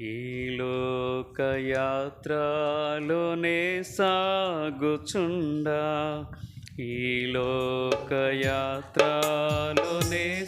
ఈ లోకయాత్రలోనే సాగుచుండా. ఈ లోకయాత్రలోనే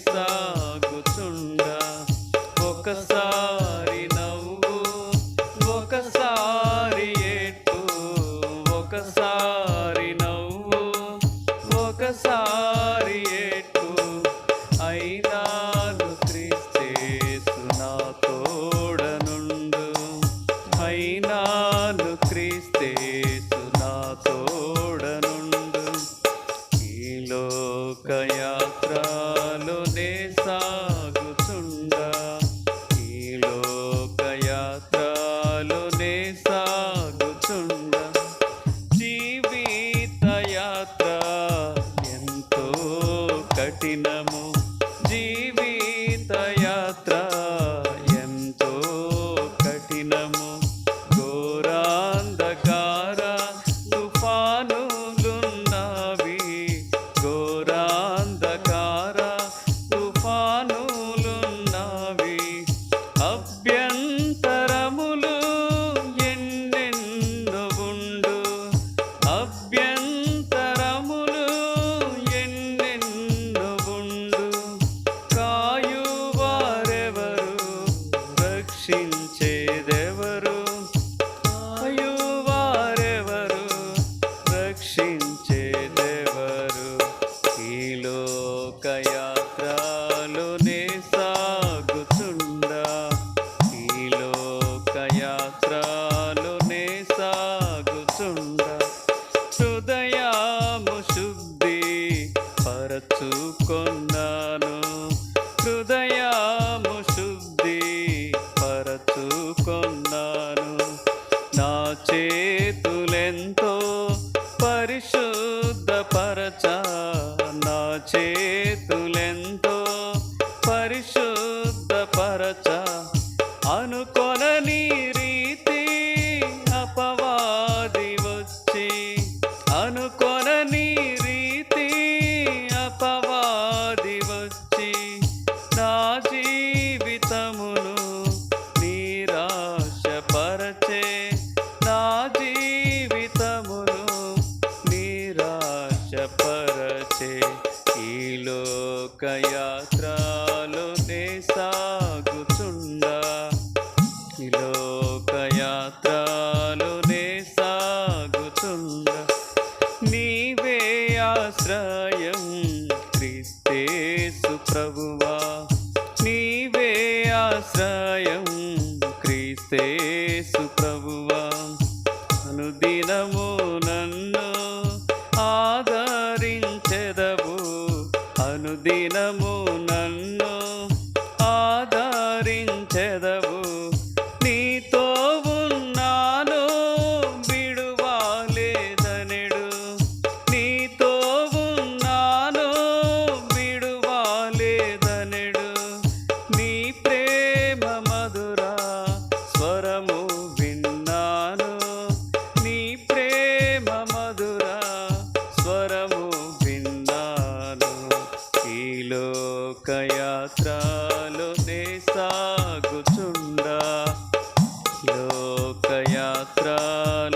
ఎంతో కఠినము. తెచ్చుకొన్నాను హృదయాము శుద్ధి పరచుకున్నాను. నా చేతులెంతో పరిశుద్ధపరచ నా చేతులెంతో పరిశుద్ధపరచ అనుకొనని పరచే ఈ లోకయాత్రలు నే సాగుచుండా ఈ లోకయాత్రలు నే సాగుచుండా నీవే ఆశ్రయం క్రిస్తేసు ప్రభువా. నీవే ఆశ్రయం క్రిస్తేసు ప్రభువా. Yan.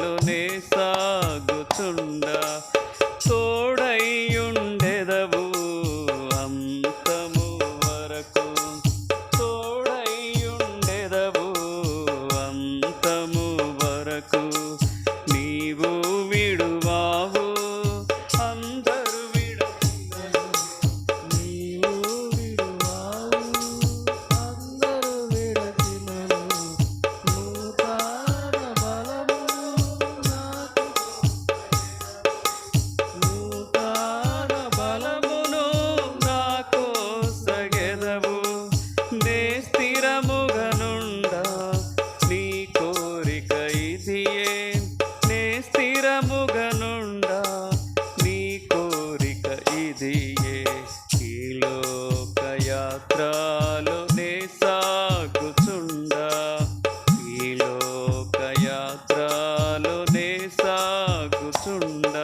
జరుగుతుండ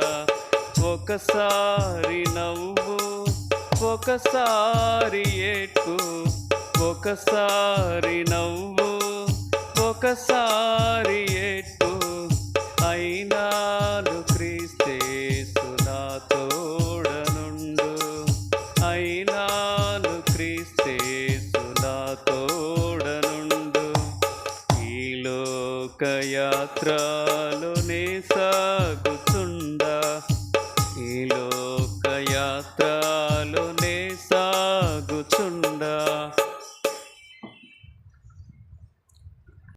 ఒకసారి నవ్వు ఒకసారి ఏడ్పు ఒకసారి నవ్వు ఒకసారి యాత్రలోనే సాగుచుండా